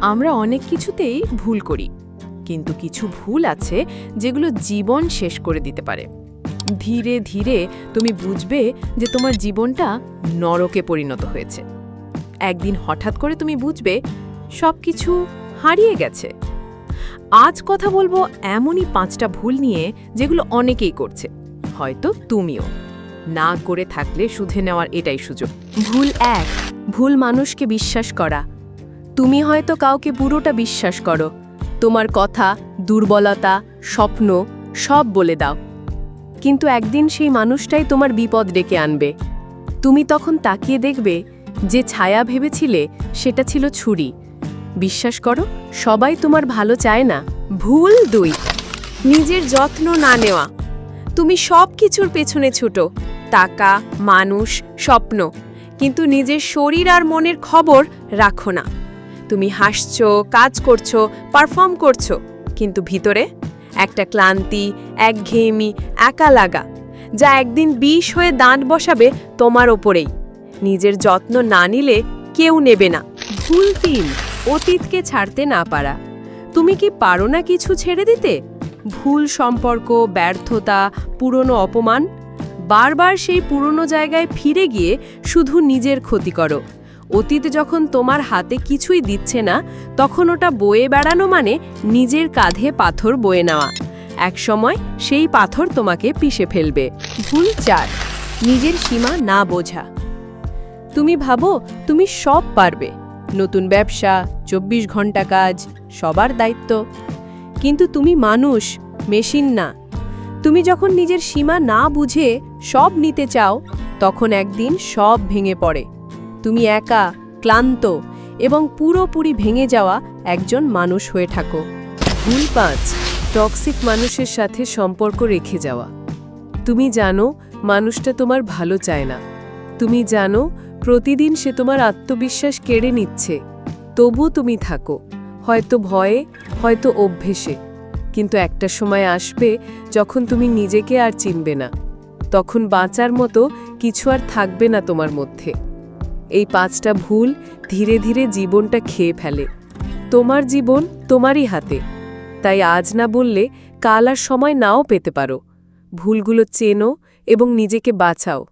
আমরা অনেক কিছুতেই ভুল করি। কিন্তু কিছু ভুল আছে যেগুলো জীবন শেষ করে দিতে পারে। ধীরে ধীরে তুমি বুঝবে যে তোমার জীবনটা নরকে পরিণত হয়েছে। একদিন হঠাৎ করে তুমি বুঝবে সব কিছু হারিয়ে গেছে। আজ কথা বলব এমনই পাঁচটা ভুল নিয়ে যেগুলো অনেকেই করছে, হয়তো তুমিও। না করে থাকলে শুধে নেওয়ার এটাই সুযোগ। ভুল এক, ভুল মানুষকে বিশ্বাস করা। তুমি হয়তো কাউকে পুরোটা বিশ্বাস করো। তোমার কথা, দুর্বলতা, স্বপ্ন সব বলে দাও। কিন্তু একদিন সেই মানুষটাই তোমার বিপদ ডেকে আনবে। তুমি তখন তাকিয়ে দেখবে যে ছায়া ভেবেছিলে সেটা ছিল ছুরি। বিশ্বাস করো, সবাই তোমার ভালো চায় না। ভুল দুই। নিজের যত্ন না নেওয়া। তুমি সব কিছুর পেছনে ছুটো। টাকা, মানুষ, স্বপ্ন। কিন্তু নিজের শরীর আর মনের খবর রাখো না। তুমি হাসছো, কাজ করছ পারফর্ম করছ, কিন্তু ভিতরে একটা ক্লান্তি, একঘেয়েমি একা লাগা যা একদিন বিষ হয়ে দাঁত বসাবে তোমার ওপরেই। নিজের যত্ন না নিলে কেউ নেবে না। ভুল তিন অতীতকে ছাড়তে না পারা। তুমি কি পারো না কিছু ছেড়ে দিতে? ভুল সম্পর্ক, ব্যর্থতা, পুরনো অপমান? বারবার সেই পুরনো জায়গায় ফিরে গিয়ে শুধু নিজের ক্ষতি করো। অতীত যখন তোমার হাতে কিছুই দিচ্ছে না, তখন ওটা বয়ে বেড়ানো মানে নিজের কাঁধে পাথর বয়ে নেওয়া। একসময় সেই পাথর তোমাকে পিষে ফেলবে। ভুল চার, নিজের সীমা না বোঝা। তুমি ভাবো, তুমি সব পারবে। নতুন ব্যবসা, চব্বিশ ঘণ্টা কাজ, সবার দায়িত্ব। কিন্তু তুমি মানুষ, মেশিন না। তুমি যখন নিজের সীমা না বুঝে সব নিতে চাও, তখন একদিন সব ভেঙে পড়ে। তুমি একা, ক্লান্ত এবং পুরোপুরি ভেঙে যাওয়া একজন মানুষ হয়ে থাকো। ভুল পাঁচ টক্সিক মানুষের সাথে সম্পর্ক রেখে যাওয়া। তুমি জানো, মানুষটা তোমার ভালো চায় না। তুমি জানো, প্রতিদিন সে তোমার আত্মবিশ্বাস কেড়ে নিচ্ছে। তবু তুমি থাকো, হয়তো ভয়ে, হয়তো অভ্যেসে। কিন্তু একটা সময় আসবে যখন তুমি নিজেকে আর চিনবে না। তখন বাঁচার মতো কিছু আর থাকবে না তোমার মধ্যে। এই পাঁচটা ভুল ধীরে ধীরে জীবনটা খেয়ে ফেলে। তোমার জীবন তোমারই হাতে। তাই আজ না বললে কাল আর সময় নাও পেতে পারো। ভুলগুলো চেনো এবং নিজেকে বাঁচাও।